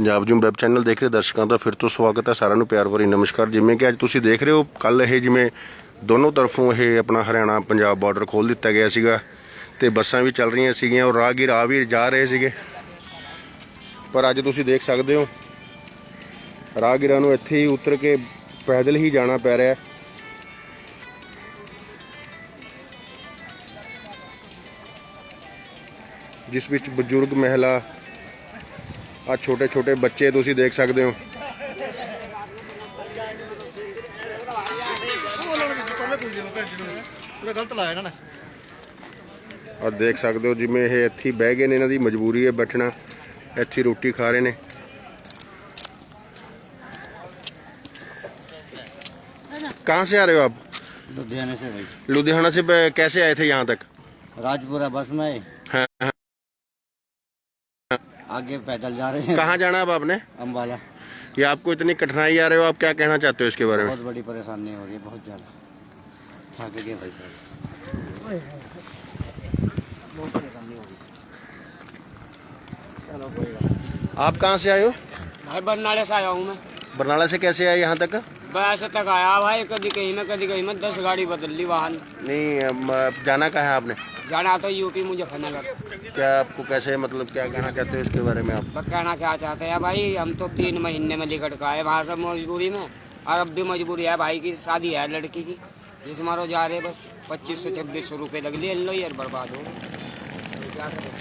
Punjab Zoom web channel ਦੇਖ ਰਹੇ ਦਰਸ਼ਕਾਂ ਦਾ ਫਿਰ ਤੋਂ ਸਵਾਗਤ ਹੈ ਸਾਰਿਆਂ ਨੂੰ ਪਿਆਰ ਭਰੀ ਨਮਸਕਾਰ। ਜਿਵੇਂ ਕਿ ਅੱਜ ਤੁਸੀਂ ਦੇਖ ਰਹੇ ਹੋ ਕੱਲ ਇਹ ਜਿਵੇਂ ਦੋਨੋਂ ਤਰਫੋਂ ਇਹ ਆਪਣਾ ਹਰਿਆਣਾ ਪੰਜਾਬ ਬਾਰਡਰ ਖੋਲ ਦਿੱਤਾ ਗਿਆ ਸੀਗਾ ਤੇ ਬੱਸਾਂ ਵੀ ਚੱਲ ਰਹੀਆਂ ਸੀਗੀਆਂ ਔਰ ਰਾਹਗੀਰ ਆ ਵੀ ਜਾ ਰਹੇ ਸੀਗੇ। ਪਰ ਅੱਜ ਤੁਸੀਂ ਦੇਖ ਸਕਦੇ ਹੋ ਰਾਹਗੀਰਾਂ ਨੂੰ ਇੱਥੇ ਹੀ ਉਤਰ ਕੇ ਪੈਦਲ ਹੀ ਜਾਣਾ ਪੈ ਰਿਹਾ ਹੈ। ਜਿਸ ਵਿੱਚ ਬਜ਼ੁਰਗ ਮਹਿਲਾ ਆ ਛੋਟੇ ਛੋਟੇ ਬੱਚੇ ਤੁਸੀਂ ਦੇਖ ਸਕਦੇ ਹੋ ਪੂਰਾ ਗਲਤ ਲਾਇਆ ਇਹਨਾਂ ਨੇ ਆ ਦੇਖ ਸਕਦੇ ਹੋ ਜਿਵੇਂ ਇਹ ਇੱਥੇ ਹੀ ਬਹਿ ਗਏ ਨੇ ਇਹਨਾਂ ਦੀ ਮਜਬੂਰੀ ਹੈ ਬੈਠਣਾ ਇੱਥੇ ਹੀ ਰੋਟੀ ਖਾ ਰਹੇ ਨੇ कहाँ से आ रहे हो आप लुधियाने से भाई लुधियाना से ब- कैसे आए थे यहाँ तक राजपुरा बस में हाँ, हाँ। आगे पैदल जा रहे हैं। कहाँ जाना है अब आपने? अम्बाला ये आपको इतनी कठिनाई आ रहे हो आप क्या कहना चाहते हो इसके बारे में? बहुत बड़ी परेशानी हो रही है बहुत ज़्यादा। थक गए भाई साहब। आप कहाँ से आए हो? भाई बरनाले से आया हूँ मैं। बरनाला से कैसे आए यहाँ तक? बस तक आया भाई कभी कहीं में कभी कहीं में दस गाड़ी बदल ली वाहन। नहीं जाना कहाँ है आपने? जाना तो यूपी मुजफ्फरनगर। क्या आपको कैसे मतलब क्या कहना चाहते हो इसके बारे में आप? कहना क्या चाहते हैं भाई हम तो तीन महीने में लिकट का है वहाँ से मजबूरी में और अब भी मजबूरी है भाई की शादी है लड़की की जिस मारो जा रहे बस पच्चीस सौ छब्बीस सौ रुपये लग लिए लो यार बर्बाद हो गए। क्या करें?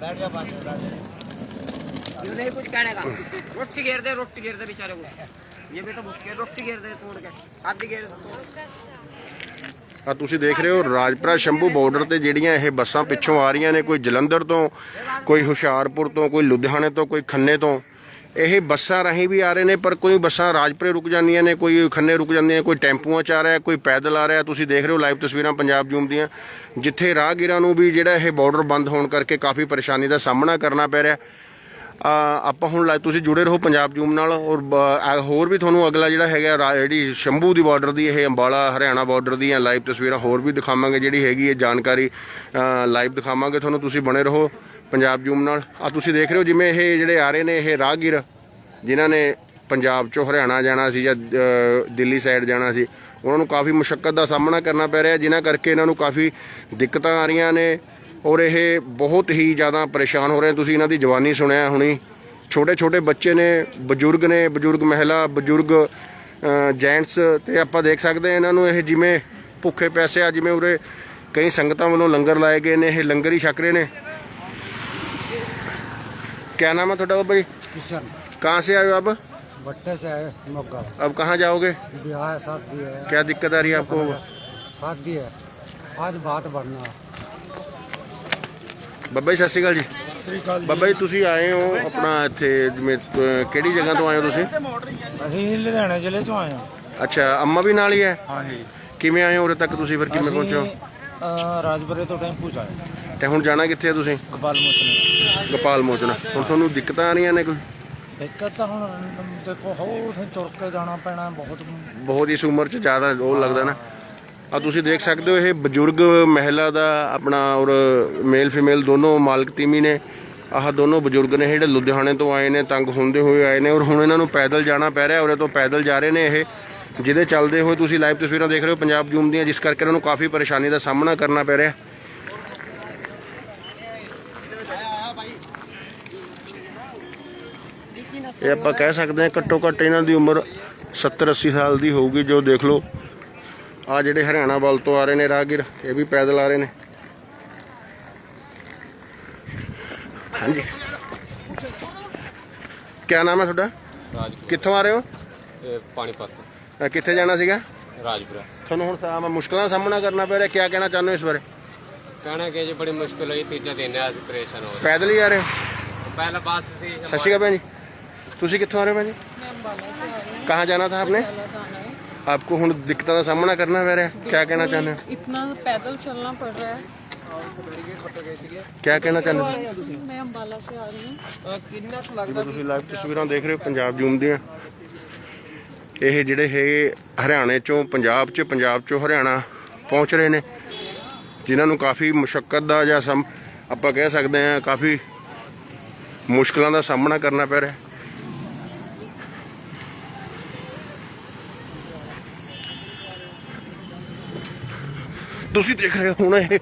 बैठ जा बात नहीं कुछ कहने का रोटी घेर दे रोटी घेर दे बेचारे को ये भी तो भूखे रोटी घेर दे तोड़ के आधी घेर दे ਆ ਤੁਸੀਂ ਦੇਖ ਰਹੇ ਹੋ ਰਾਜਪੁਰਾ ਸ਼ੰਭੂ ਬਾਰਡਰ ਤੇ ਜਿਹੜੀਆਂ ਇਹ ਬੱਸਾਂ ਪਿੱਛੋਂ ਆ ਰਹੀਆਂ ਨੇ ਕੋਈ ਜਲੰਧਰ ਤੋਂ ਕੋਈ ਹੁਸ਼ਿਆਰਪੁਰ ਤੋਂ ਕੋਈ ਲੁਧਿਆਣੇ ਤੋਂ ਕੋਈ ਖੰਨੇ ਤੋਂ ਇਹ ਬੱਸਾਂ ਰਾਹੀਂ ਵੀ ਆ ਰਹੇ ਨੇ ਪਰ ਕੋਈ ਬੱਸਾਂ ਰਾਜਪੁਰੇ ਰੁਕ ਜਾਂਦੀਆਂ ਨੇ ਕੋਈ ਖੰਨੇ ਰੁਕ ਜਾਂਦੀਆਂ ਕੋਈ ਟੈਂਪੂਆਂ 'ਚ ਆ ਰਿਹਾ ਕੋਈ ਪੈਦਲ ਆ ਰਿਹਾ ਤੁਸੀਂ ਦੇਖ ਰਹੇ ਹੋ ਲਾਈਵ ਤਸਵੀਰਾਂ ਪੰਜਾਬ ਜੂਮ ਦੀਆਂ ਜਿੱਥੇ ਰਾਹਗੀਰਾਂ ਨੂੰ ਵੀ ਜਿਹੜਾ ਇਹ ਬਾਰਡਰ ਬੰਦ ਹੋਣ ਕਰਕੇ ਕਾਫੀ ਪਰੇਸ਼ਾਨੀ ਦਾ ਸਾਹਮਣਾ ਕਰਨਾ ਪੈ ਰਿਹਾ ਆ ਆਪਾਂ ਹੁਣ ਲਾਈਵ ਤੁਸੀਂ ਜੁੜੇ ਰਹੋ ਪੰਜਾਬ ਜੂਮ ਨਾਲ ਔਰ ਬ- ਹੋਰ ਵੀ ਤੁਹਾਨੂੰ ਅਗਲਾ ਜਿਹੜਾ ਹੈਗਾ ਰਾ- ਜਿਹੜੀ ਸ਼ੰਭੂ ਦੀ ਬਾਰਡਰ ਦੀ ਇਹ ਅੰਬਾਲਾ, ਹਰਿਆਣਾ ਬਾਰਡਰ ਦੀਆਂ ਲਾਈਵ ਤਸਵੀਰਾਂ ਹੋਰ ਵੀ ਦਿਖਾਵਾਂਗੇ ਜਿਹੜੀ ਹੈਗੀ ਇਹ ਜਾਣਕਾਰੀ ਲਾਈਵ ਦਿਖਾਵਾਂਗੇ ਤੁਹਾਨੂੰ ਤੁਸੀਂ ਬਣੇ ਰਹੋ ਪੰਜਾਬ ਜੂਮ ਨਾਲ। ਆ, ਤੁਸੀਂ ਦੇਖ ਰਹੇ ਹੋ ਜਿਵੇਂ ਇਹ ਜਿਹੜੇ ਆ ਰਹੇ ਨੇ ਇਹ ਰਾਹਗੀਰ, ਜਿਨ੍ਹਾਂ ਨੇ ਪੰਜਾਬ ਚੋਂ ਹਰਿਆਣਾ ਜਾਣਾ ਸੀ ਜਾਂ ਦਿੱਲੀ ਸਾਈਡ ਜਾਣਾ ਸੀ। ਉਹਨਾਂ ਨੂੰ ਕਾਫੀ ਮੁਸ਼ਕਲ ਦਾ ਸਾਹਮਣਾ ਕਰਨਾ ਪੈ ਰਿਹਾ, ਜਿਨ੍ਹਾਂ ਕਰਕੇ ਇਹਨਾਂ ਨੂੰ ਕਾਫੀ ਦਿੱਕਤਾਂ ਆ ਰਹੀਆਂ ਨੇ। ਔਰ ਇਹ ਬਹੁਤ ਹੀ ਜ਼ਿਆਦਾ ਪਰੇਸ਼ਾਨ ਹੋ ਰਹੇ ਨੇ। ਤੁਸੀਂ ਇਹਨਾਂ ਦੀ ਜਵਾਨੀ ਸੁਣਿਆ ਹੁਣੀ ਛੋਟੇ ਛੋਟੇ ਬੱਚੇ ਨੇ ਬਜ਼ੁਰਗ ਨੇ ਬਜ਼ੁਰਗ ਮਹਿਲਾ ਬਜ਼ੁਰਗ ਜੈਂਟਸ ਤੇ ਆਪਾਂ ਦੇਖ ਸਕਦੇ ਹਾਂ ਇਹਨਾਂ ਨੂੰ ਇਹ ਜਿਵੇਂ ਭੁੱਖੇ ਪੈਸੇ ਆ ਜਿਵੇਂ ਉਰੇ ਕਈ ਸੰਗਤਾਂ ਵੱਲੋਂ ਲੰਗਰ ਲਾਏ ਗਏ ਨੇ ਇਹ ਲੰਗਰ ਹੀ ਛਕ ਰਹੇ ਨੇ क्या नाम है ਤੁਹਾਡਾ ਬਾਬਾ ਜੀ किशन कहाँ से आए हो आप भट्टे से है मोगा अब कहाँ जाओगे ब्याह है शादी है क्या दिक्कत आ रही है आपको शादी है आज बात भरना है ਬੱਬਾ ਜੀ ਸਤਿ ਸ਼੍ਰੀ ਅਕਾਲ ਜੀ। ਸ੍ਰੀ ਅਕਾਲ ਬੱਬਾ ਜੀ ਤੁਸੀਂ ਆਏ ਹੋ ਆਪਣਾ ਇੱਥੇ ਜਿਵੇਂ ਅਹ, ਕਿਹੜੀ ਜਗ੍ਹਾ ਤੋਂ ਆਏ ਹੋ ਤੁਸੀਂ? ਅਸੀਂ ਲੁਧਿਆਣਾ ਜ਼ਿਲ੍ਹੇ ਚੋਂ ਆਏ ਹਾਂ। ਅੱਛਾ ਅੰਮਾ ਵੀ ਨਾਲ ਹੀ ਹੈ? ਹਾਂਜੀ। ਕਿਵੇਂ ਆਏ ਹੋ ਉਰੇ ਤੱਕ ਤੁਸੀਂ ਫਿਰ ਕਿਵੇਂ ਪਹੁੰਚੇ ਹੋ? ਰਾਜਪੁਰੇ ਤੋਂ ਟੈਂਪੂ ਚ ਆਏ ਤੇ ਹੁਣ ਜਾਣਾ ਕਿੱਥੇ ਹੈ ਤੁਸੀਂ? ਗੋਪਾਲ ਮੋਚਨ। ਗੋਪਾਲ ਮੋਚਨਾ। ਹੁਣ ਤੁਹਾਨੂੰ ਦਿੱਕਤਾਂ ਆ ਰਹੀਆਂ ਨੇ ਕੋਈ? ਦਿੱਕਤ ਤਾਂ ਹੁਣ ਦੇਖੋ ਹੋ ਉਥੇ ਤੁਰ ਕੇ ਜਾਣਾ ਪੈਣਾ ਬਹੁਤ। ਬਹੁਤ ਇਸ ਉਮਰ 'ਚ ਜ਼ਿਆਦਾ ਉਹ ਲੱਗਦਾ ਨਾ। ਆ ਤੁਸੀਂ ਦੇਖ ਸਕਦੇ ਹੋ ਇਹ ਬਜ਼ੁਰਗ ਮਹਿਲਾ ਦਾ ਆਪਣਾ ਔਰ ਮੇਲ ਫੀਮੇਲ ਦੋਨੋਂ ਮਾਲਕ ਤੀਮੀ ਨੇ। ਆਹ ਦੋਨੋਂ ਬਜ਼ੁਰਗ ਨੇ ਜਿਹੜੇ ਲੁਧਿਆਣੇ ਤੋਂ ਆਏ ਨੇ, ਤੰਗ ਹੁੰਦੇ ਹੋਏ ਆਏ ਨੇ ਔਰ ਹੁਣ ਇਹਨਾਂ ਨੂੰ ਪੈਦਲ ਜਾਣਾ ਪੈ ਰਿਹਾ, ਉਰੇ ਤੋਂ ਪੈਦਲ ਜਾ ਰਹੇ ਨੇ ਇਹ। ਜਿਹਦੇ ਚੱਲਦੇ ਹੋਏ ਤੁਸੀਂ ਲਾਈਵ ਤਸਵੀਰਾਂ ਦੇਖ ਰਹੇ ਹੋ ਪੰਜਾਬ ਜੂਮ ਦੀਆਂ, ਜਿਸ ਕਰਕੇ ਇਹਨਾਂ ਨੂੰ ਕਾਫੀ ਪਰੇਸ਼ਾਨੀ ਦਾ ਸਾਹਮਣਾ ਕਰਨਾ ਪੈ ਰਿਹਾ। ਇਹ ਆਪਾਂ ਕਹਿ ਸਕਦੇ ਹਾਂ ਘੱਟੋ ਘੱਟ ਇਹਨਾਂ ਦੀ ਉਮਰ 70 80 ਸਾਲ ਦੀ ਹੋਊਗੀ, ਜੋ ਦੇਖ ਲਓ। ਆ ਜਿਹੜੇ ਹਰਿਆਣਾ ਵੱਲ ਤੋਂ ਆ ਰਹੇ ਨੇ ਰਾਹਗੀਰ ਇਹ ਵੀ ਪੈਦਲ ਆ ਰਹੇ ਨੇ ਹਾਂਜੀ ਕੀ ਨਾਮ ਹੈ ਤੁਹਾਡਾ ਰਾਜਪੁਰ ਕਿੱਥੋਂ ਆ ਰਹੇ ਹੋ ਇਹ ਪਾਣੀਪਤ ਅ, ਕਿੱਥੇ ਜਾਣਾ ਸੀਗਾ ਰਾਜਪੁਰਾ ਤੁਹਾਨੂੰ ਹੁਣ ਸਾ- ਮੁਸ਼ਕਲਾਂ ਦਾ ਸਾਹਮਣਾ ਕਰਨਾ ਪੈ ਰਿਹਾ ਕੀ ਕਹਿਣਾ ਚਾਹੁੰਦੇ ਹੋ ਇਸ ਬਾਰੇ ਕਹਿਣਾ ਕਿ ਜੀ ਬੜੀ ਮੁਸ਼ਕਿਲ ਹੋਈ ਤੀਜਾ ਦਿਨ ਹੈ ਅਸੀਂ ਪਰੇਸ਼ਾਨ ਹੋ ਪੈਦਲ ਹੀ ਆ ਰਹੇ ਹੋ ਰਹੇ ਪਹਿਲਾ ਬੱਸ ਸੀ ਸਤਿ ਸ਼੍ਰੀ ਅਕਾਲ ਭੈਣ ਜੀ ਤੁਸੀਂ ਕਿੱਥੋਂ ਆ ਰਹੇ ਹੋ ਭੈਣ ਜੀ मैं अम्बाला से आ रही हूँ कहाँ जाना था आपने अम्बाला जाना है आपको ਹੁਣ ਦਿੱਕਤਾਂ ਦਾ ਸਾਹਮਣਾ ਕਰਨਾ ਪੈ ਰਿਹਾ ਕੀ ਕਹਿਣਾ ਚਾਹੁੰਦੇ ਹੋ इतना पैदल चलना पड़ रहा है ਕੀ ਕਹਿਣਾ ਚਾਹੁੰਦੇ ਹੋ मैं अम्बाला से आ रही हूँ ਜਦੋਂ ਤੁਸੀਂ ਲਾਈਵ ਤਸਵੀਰਾਂ ਦੇਖ ਰਹੇ ਹੋ ਪੰਜਾਬ ਜੂਮ ਦੀਆਂ ਇਹ ਜਿਹੜੇ ਹੈਗੇ ਹਰਿਆਣੇ ਚੋਂ ਪੰਜਾਬ 'ਚ ਪੰਜਾਬ 'ਚੋਂ ਹਰਿਆਣਾ ਪਹੁੰਚ ਰਹੇ ਨੇ ਜਿਨ੍ਹਾਂ ਨੂੰ ਕਾਫੀ ਮੁਸ਼ਕਲ ਦਾ ਜਾਂ ਸਮ ਆਪਾਂ ਕਹਿ ਸਕਦੇ ਹਾਂ ਕਾਫੀ ਮੁਸ਼ਕਲਾਂ ਦਾ ਸਾਹਮਣਾ ਕਰਨਾ ਪੈ ਰਿਹਾ ਤੁਸੀਂ ਦੇਖ ਰਹੇ ਹੋ ਹੁਣ ਇਹ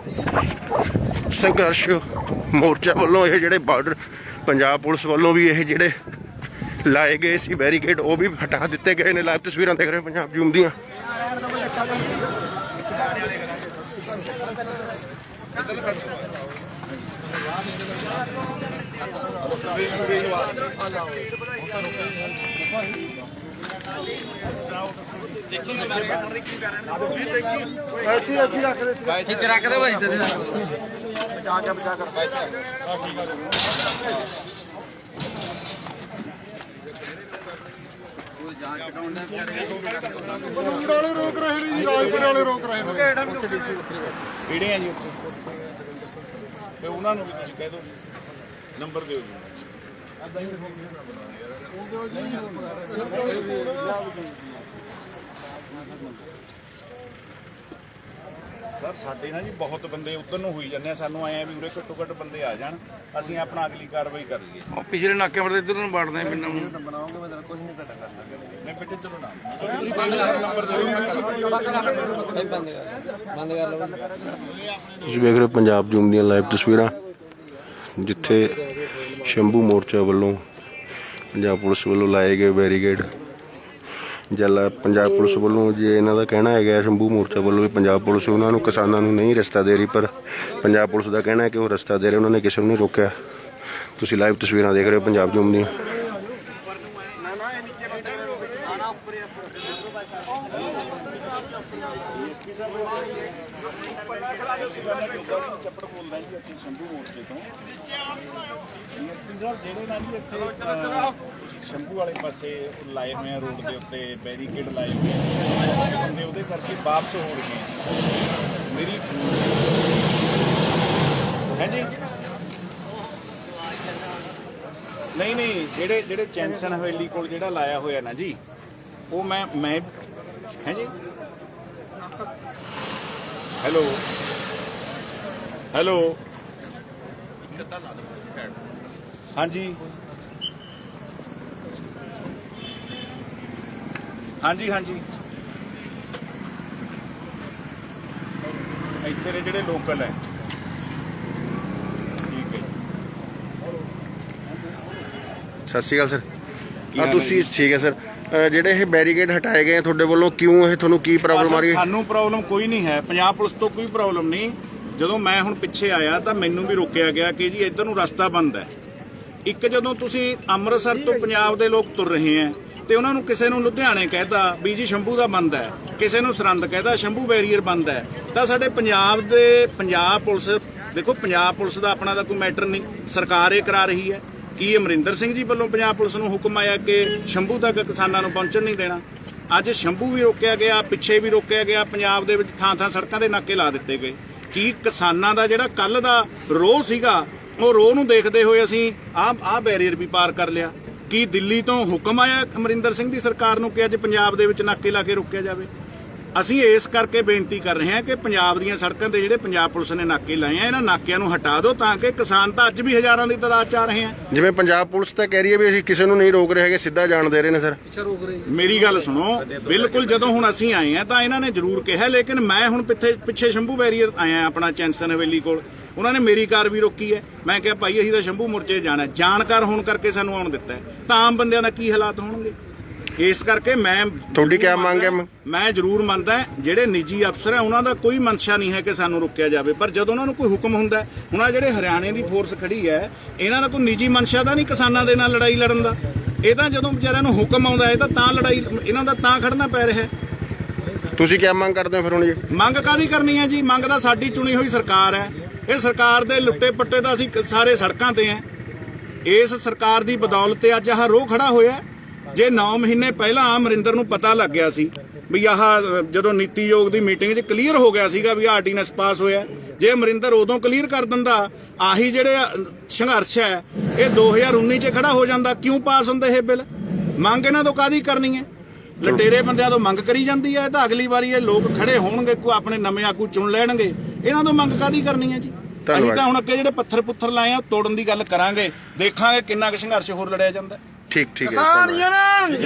ਸੰਘਰਸ਼ ਮੋਰਚਾ ਵੱਲੋਂ ਇਹ ਜਿਹੜੇ ਬਾਰਡਰ ਪੰਜਾਬ ਪੁਲਿਸ ਵੱਲੋਂ ਵੀ ਇਹ ਜਿਹੜੇ ਲਾਏ ਗਏ ਸੀ ਬੈਰੀਕੇਡ, ਉਹ ਵੀ ਹਟਾ ਦਿੱਤੇ ਗਏ ਨੇ। ਲਾਈਵ ਤਸਵੀਰਾਂ ਦੇਖ ਰਹੇ ਪੰਜਾਬ ਜੂਮ ਦੀਆਂ। ਵਾਲੇ ਰੋਕ ਰਹੇ ਨੇ ਜੀ ਰਾਜਪੁਰ ਵਾਲੇ ਰੋਕ ਰਹੇ ਨੇ ਕਿਹੜੇ ਆ ਜੀ ਉੱਥੇ? ਤੇ ਉਹਨਾਂ ਨੂੰ ਵੀ ਤੁਸੀਂ ਕਹਿ ਦਿਓ। ਨੰਬਰ ਦਿਓ ਜੀ। ਸਰ ਸਾਡੇ ਨਾਲ ਜੀ ਬਹੁਤ ਬੰਦੇ ਉਧਰ ਨੂੰ ਹੋਈ ਜਾਂਦੇ ਆ। ਸਾਨੂੰ ਆਏ ਆ ਵੀ ਉਰੇ ਘੱਟੋ ਘੱਟ ਬੰਦੇ ਆ ਜਾਣ। ਅਸੀਂ ਆਪਣਾ ਅਗਲੀ ਕਾਰਵਾਈ ਕਰ ਲਈਏ। ਉਹ ਪਿਛਲੇ ਨਾਕੇ ਵਰਦੇ ਇਧਰ ਨੂੰ ਵੜਦੇ ਆ ਪਿੰਡਾਂ ਨੂੰ। ਮੈਂ ਬੇਟੇ ਚਲੋ ਨਾ। ਤੁਸੀਂ ਵੇਖ ਰਹੇ ਹੋ ਪੰਜਾਬ ਜੂਮ ਦੀਆਂ ਲਾਈਵ ਤਸਵੀਰਾਂ। ਜਿੱਥੇ ਸ਼ੰਭੂ ਮੋਰਚਾ ਵੱਲੋਂ ਪੰਜਾਬ ਪੁਲਿਸ ਵੱਲੋਂ ਲਾਏ ਗਏ ਬੈਰੀਗੇਡ ਜਲ ਪੰਜਾਬ ਪੁਲਿਸ ਵੱਲੋਂ ਜੇ ਇਹਨਾਂ ਦਾ ਕਹਿਣਾ ਹੈਗਾ ਸ਼ੰਭੂ ਮੋਰਚਾ ਵੱਲੋਂ ਵੀ ਪੰਜਾਬ ਪੁਲਿਸ ਉਹਨਾਂ ਨੂੰ ਕਿਸਾਨਾਂ ਨੂੰ ਨਹੀਂ ਰਸਤਾ ਦੇ ਰਹੀ, ਪਰ ਪੰਜਾਬ ਪੁਲਿਸ ਦਾ ਕਹਿਣਾ ਹੈ ਕਿ ਉਹ ਰਸਤਾ ਦੇ ਰਹੇ, ਉਹਨਾਂ ਨੇ ਕਿਸੇ ਨੂੰ ਨਹੀਂ ਰੋਕਿਆ। ਤੁਸੀਂ ਲਾਈਵ ਤਸਵੀਰਾਂ ਦੇਖ ਰਹੇ ਹੋ ਪੰਜਾਬ ਜੂਮ ਦੀਆਂ। ਚੱਪੜ ਬੋਲਦਾ ਜੀ ਇੱਥੇ ਸ਼ੰਭੂ ਮੋਰਚੇ ਤੋਂ ਡੀਐਸਪੀ ਸਾਹਿਬ ਜਿਹੜੇ ਨਾ ਜੀ ਇੱਥੇ ਸ਼ੰਭੂ ਵਾਲੇ ਪਾਸੇ ਲਾਏ ਹੋਏ ਆ ਰੋਡ ਦੇ ਉੱਤੇ ਬੈਰੀਕੇਡ ਲਾਏ ਹੋਏ ਆ ਬੰਦੇ ਉਹਦੇ ਕਰਕੇ ਵਾਪਸ ਹੋ ਰਹੇ ਮੇਰੀ ਹੈ ਜੀ ਨਹੀਂ ਨਹੀਂ ਜਿਹੜੇ ਜਿਹੜੇ ਚੈਂਸਨ ਹਵੇਲੀ ਕੋਲ ਜਿਹੜਾ ਲਾਇਆ ਹੋਇਆ ਨਾ ਜੀ ਉਹ ਮੈਂ ਮੈਂ ਹੈ ਜੀ ਹੈਲੋ ਹੈਲੋ ਹਾਂਜੀ ਹਾਂਜੀ ਹਾਂਜੀ ਇੱਥੇ ਦੇ ਜਿਹੜੇ ਲੋਕਲ ਹੈ ਠੀਕ ਹੈ ਜੀ। ਸਤਿ ਸ਼੍ਰੀ ਅਕਾਲ ਸਰ ਕੀ ਆ ਹਾਲ ਹੈ ਤੁਸੀਂ ਠੀਕ ਹੈ ਸਰ ਅ, ਜਿਹੜੇ ਇਹ ਬੈਰੀਕੇਡ ਹਟਾਏ ਗਏ ਤੁਹਾਡੇ ਵੱਲੋਂ ਕਿਉਂ ਇਹ ਤੁਹਾਨੂੰ ਕੀ ਪ੍ਰੋਬਲਮ ਆ ਰਹੀ ਹੈ? ਸਾਨੂੰ ਪ੍ਰੋਬਲਮ ਕੋਈ ਨਹੀਂ ਹੈ। ਪੰਜਾਬ ਪੁਲਿਸ ਤੋਂ ਕੋਈ ਪ੍ਰੋਬਲਮ ਨਹੀਂ। ਜਦੋਂ ਮੈਂ ਹੁਣ ਪਿੱਛੇ ਆਇਆ ਤਾਂ ਮੈਨੂੰ ਵੀ ਰੋਕਿਆ ਗਿਆ ਕਿ ਜੀ ਇੱਧਰ ਨੂੰ ਰਸਤਾ ਬੰਦ ਹੈ। ਇੱਕ ਜਦੋਂ ਤੁਸੀਂ ਅੰਮ੍ਰਿਤਸਰ ਤੋਂ ਪੰਜਾਬ ਦੇ ਲੋਕ ਤੁਰ ਰਹੇ ਹੈ ਤੇ ਉਹਨਾਂ ਨੂੰ ਕਿਸੇ ਨੂੰ ਲੁਧਿਆਣੇ ਕਹਿਤਾ ਵੀ ਜੀ ਸ਼ੰਭੂ ਦਾ ਬੰਦ ਹੈ ਕਿਸੇ ਨੂੰ ਸਰੰਦ ਕਹਿਤਾ ਸ਼ੰਭੂ ਬੈਰੀਅਰ ਬੰਦ ਹੈ ਤਾਂ ਸਾਡੇ ਪੰਜਾਬ ਦੇ ਪੰਜਾਬ ਪੁਲਿਸ ਦੇਖੋ ਪੰਜਾਬ ਪੁਲਿਸ ਦਾ ਆਪਣਾ ਤਾਂ ਕੋਈ ਮੈਟਰ ਨਹੀਂ ਸਰਕਾਰ ਇਹ ਕਰਾ ਰਹੀ ਹੈ। ਕੀ ਅਮਰਿੰਦਰ ਸਿੰਘ ਜੀ ਵੱਲੋਂ ਪੰਜਾਬ ਪੁਲਿਸ ਨੂੰ ਹੁਕਮ ਆਇਆ ਕਿ ਸ਼ੰਭੂ ਤੱਕ ਕਿਸਾਨਾਂ ਨੂੰ ਪਹੁੰਚਣ ਨਹੀਂ ਦੇਣਾ? ਅੱਜ ਸ਼ੰਭੂ ਵੀ ਰੋਕਿਆ ਗਿਆ, ਪਿੱਛੇ ਵੀ ਰੋਕਿਆ ਗਿਆ, ਪੰਜਾਬ ਦੇ ਵਿੱਚ ਥਾਂ ਥਾਂ ਸੜਕਾਂ ਦੇ ਨਾਕੇ ਲਾ ਦਿੱਤੇ ਗਏ। ਕੀ ਕਿਸਾਨਾਂ ਦਾ ਜਿਹੜਾ ਕੱਲ ਦਾ ਰੋਹ ਸੀਗਾ, ਉਹ ਰੋਹ ਨੂੰ ਦੇਖਦੇ ਹੋਏ ਅਸੀਂ ਆਹ ਆਹ ਬੈਰੀਅਰ ਵੀ ਪਾਰ ਕਰ ਲਿਆ। ਕੀ ਦਿੱਲੀ ਤੋਂ ਹੁਕਮ ਆਇਆ ਅਮਰਿੰਦਰ ਸਿੰਘ ਦੀ ਸਰਕਾਰ ਨੂੰ ਕਿ ਅੱਜ ਪੰਜਾਬ ਦੇ ਵਿੱਚ ਨਾਕੇ ਲਾ ਕੇ ਰੋਕਿਆ ਜਾਵੇ? ਅਸੀਂ ਇਸ ਕਰਕੇ ਬੇਨਤੀ ਕਰ ਰਹੇ ਹਾਂ ਕਿ ਪੰਜਾਬ ਦੀਆਂ ਸੜਕਾਂ ਤੇ ਜਿਹੜੇ ਪੰਜਾਬ ਪੁਲਿਸ ਨੇ ਨਾਕੇ ਲਾਏ ਆ ਇਹਨਾਂ ਨਾਕਿਆਂ ਨੂੰ ਹਟਾ ਦਿਓ ਤਾਂ ਕਿ ਕਿਸਾਨ ਤਾਂ ਅੱਜ ਵੀ ਹਜ਼ਾਰਾਂ ਦੀ ਤਾਦਾਦ ਚ ਆ ਰਹੇ ਆ। ਜਿਵੇਂ ਪੰਜਾਬ ਪੁਲਿਸ ਤਾਂ ਕਹਿ ਰਹੀ ਹੈ ਵੀ ਅਸੀਂ ਕਿਸੇ ਨੂੰ ਨਹੀਂ ਰੋਕ ਰਹੇ ਹੈਗੇ ਸਿੱਧਾ ਜਾਣ ਦੇ ਰਹੇ ਨੇ ਸਰ। ਮੇਰੀ ਗੱਲ ਸੁਣੋ ਬਿਲਕੁਲ ਜਦੋਂ ਹੁਣ ਅਸੀਂ ਆਏ ਆ ਤਾਂ ਇਹਨਾਂ ਨੇ ਜ਼ਰੂਰ ਕਿਹਾ ਲੇਕਿਨ ਮੈਂ ਹੁਣ ਪਿੱਛੇ ਪਿੱਛੇ ਸ਼ੰਭੂ ਬੈਰੀਅਰ ਆਇਆ ਆਪਣਾ ਚੈਂਸਨ ਹਵੇਲੀ ਕੋਲ। ਉਹਨਾਂ ਨੇ ਮੇਰੀ ਕਾਰ ਵੀ ਰੋਕੀ ਹੈ। ਮੈਂ ਕਿਹਾ ਭਾਈ ਅਸੀਂ ਤਾਂ ਸ਼ੰਭੂ ਮੁਰਚੇ ਜਾਣਾ। ਜਾਣਕਾਰ ਹੋਣ ਕਰਕੇ ਸਾਨੂੰ ਆਉਣ ਦਿੱਤਾ। ਤਾਂ ਆਮ ਬੰਦਿਆਂ ਦਾ ਕੀ ਹਾਲਾਤ ਹੋਣਗੇ? ਇਸ ਕਰਕੇ ਮੈਂ ਤੁਹਾਡੀ ਕਿਆ ਮੰਗ ਹੈ? ਮੈਂ ਜ਼ਰੂਰ ਮੰਨਦਾ ਜਿਹੜੇ ਨਿੱਜੀ ਅਫਸਰ ਹੈ ਉਹਨਾਂ ਦਾ ਕੋਈ ਮਨਸ਼ਾ ਨਹੀਂ ਹੈ ਕਿ ਸਾਨੂੰ ਰੋਕਿਆ ਜਾਵੇ। ਪਰ ਜਦੋਂ ਉਹਨਾਂ ਨੂੰ ਕੋਈ ਹੁਕਮ ਹੁੰਦਾ ਹੈ, ਹੁਣ ਆ ਜਿਹੜੇ ਹਰਿਆਣੇ ਦੀ ਫੋਰਸ ਖੜੀ ਹੈ ਇਹਨਾਂ ਦਾ ਕੋਈ ਨਿੱਜੀ ਮਨਸ਼ਾ ਦਾ ਨਹੀਂ ਕਿਸਾਨਾਂ ਦੇ ਨਾਲ ਲੜਾਈ ਲੜਨ ਦਾ? ਇਹ ਤਾਂ ਜਦੋਂ ਵਿਚਾਰਿਆਂ ਨੂੰ ਹੁਕਮ ਆਉਂਦਾ ਹੈ ਤਾਂ ਤਾਂ ਲੜਾਈ ਇਹਨਾਂ ਦਾ ਤਾਂ ਖੜਨਾ ਪੈ ਰਿਹਾ ਹੈ। ਤੁਸੀਂ ਕਿਆ ਮੰਗ ਕਰਦੇ ਹੋ ਫਿਰ ਹੁਣ ਜੀ? ਮੰਗ ਕਾਦੀ ਕਰਨੀ ਹੈ ਜੀ? ਮੰਗ ਤਾਂ ਸਾਡੀ ਚੁਣੀ ਹੋਈ ਸਰਕਾਰ ਹੈ। ਇਹ ਸਰਕਾਰ ਦੇ ਲੁੱਟੇ ਪੱਟੇ ਦਾ ਅਸੀਂ ਸਾਰੇ ਸੜਕਾਂ ਤੇ ਆ ਇਸ ਸਰਕਾਰ ਦੀ ਬਦੌਲਤ ਤੇ ਅੱਜ ਆਹ ਰੋਹ ਖੜਾ ਹੋਇਆ ਹੈ। ਜੇ 9 ਮਹੀਨੇ ਪਹਿਲਾਂ ਅਮਰਿੰਦਰ ਨੂੰ ਪਤਾ ਲੱਗ ਗਿਆ ਸੀ ਵੀ ਆਹ ਜਦੋਂ ਨੀਤੀ ਯੋਗ ਦੀ ਮੀਟਿੰਗ 'ਚ ਕਲੀਅਰ ਹੋ ਗਿਆ ਸੀਗਾ ਵੀ ਆਰਡੀਨੈਂਸ ਪਾਸ ਹੋਇਆ ਜੇ ਅਮਰਿੰਦਰ ਉਦੋਂ ਕਲੀਅਰ ਕਰ ਦਿੰਦਾ ਆਹੀ ਜਿਹੜੇ ਸੰਘਰਸ਼ ਹੈ ਇਹ 2019 'ਚ ਖੜਾ ਹੋ ਜਾਂਦਾ ਕਿਉਂ ਪਾਸ ਹੁੰਦੇ ਇਹ ਬਿੱਲ? ਮੰਗ ਇਹਨਾਂ ਤੋਂ ਕਾਦੀ ਕਰਨੀ ਹੈ? ਲਟੇਰੇ ਬੰਦਿਆਂ ਤੋਂ ਮੰਗ ਕਰੀ ਜਾਂਦੀ ਹੈ ਤਾਂ ਅਗਲੀ ਵਾਰੀ ਇਹ ਲੋਕ ਖੜੇ ਹੋਣਗੇ ਕੋਈ ਆਪਣੇ ਨਵੇਂ ਆਗੂ ਚੁਣ ਲੈਣਗੇ ਇਹਨਾਂ ਤੋਂ ਮੰਗ ਕਾਦੀ ਕਰਨੀ ਹੈ ਜੀ? ਧੰਨਵਾਦ। ਤਾਂ ਹੁਣ ਅੱਗੇ ਜਿਹੜੇ ਪੱਥਰ ਪੁੱਥਰ ਲਾਏ ਆ ਤੋੜਨ ਦੀ ਗੱਲ ਕਰਾਂਗੇ ਦੇਖਾਂਗੇ ਕਿੰਨਾ ਕੁ ਸੰਘਰਸ਼ ਹੋਰ ਲੜਿਆ ਜਾਂਦਾ। ਠੀਕ ਠੀਕ ਕਿਸਾਨ ਯੂਨੀਅਨ!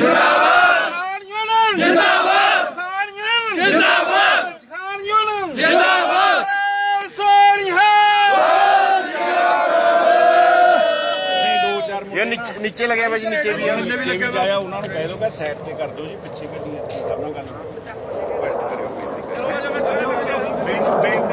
ਨੀਚੇ ਨੀਚੇ ਲੱਗਿਆ ਭਾਜੀ ਨੀਚੇ ਵੀ ਆ। ਨੀਚੇ ਵੀ ਜਾਇਆ ਉਹਨਾਂ ਨੂੰ ਕਹਿ ਦੋ ਕਿ ਸਾਈਡ ਤੇ ਕਰ ਦਿਓ ਜੀ ਪਿੱਛੇ ਗੱਡੀ ਹੈ ਤਾਂ ਨਾਲ ਗੱਲ ਰਿਕੁਐਸਟ ਕਰਿਓ। ਚਲੋ ਆ ਜਾ ਮੈਂ ਬੈਂਕ ਬੈਂਕ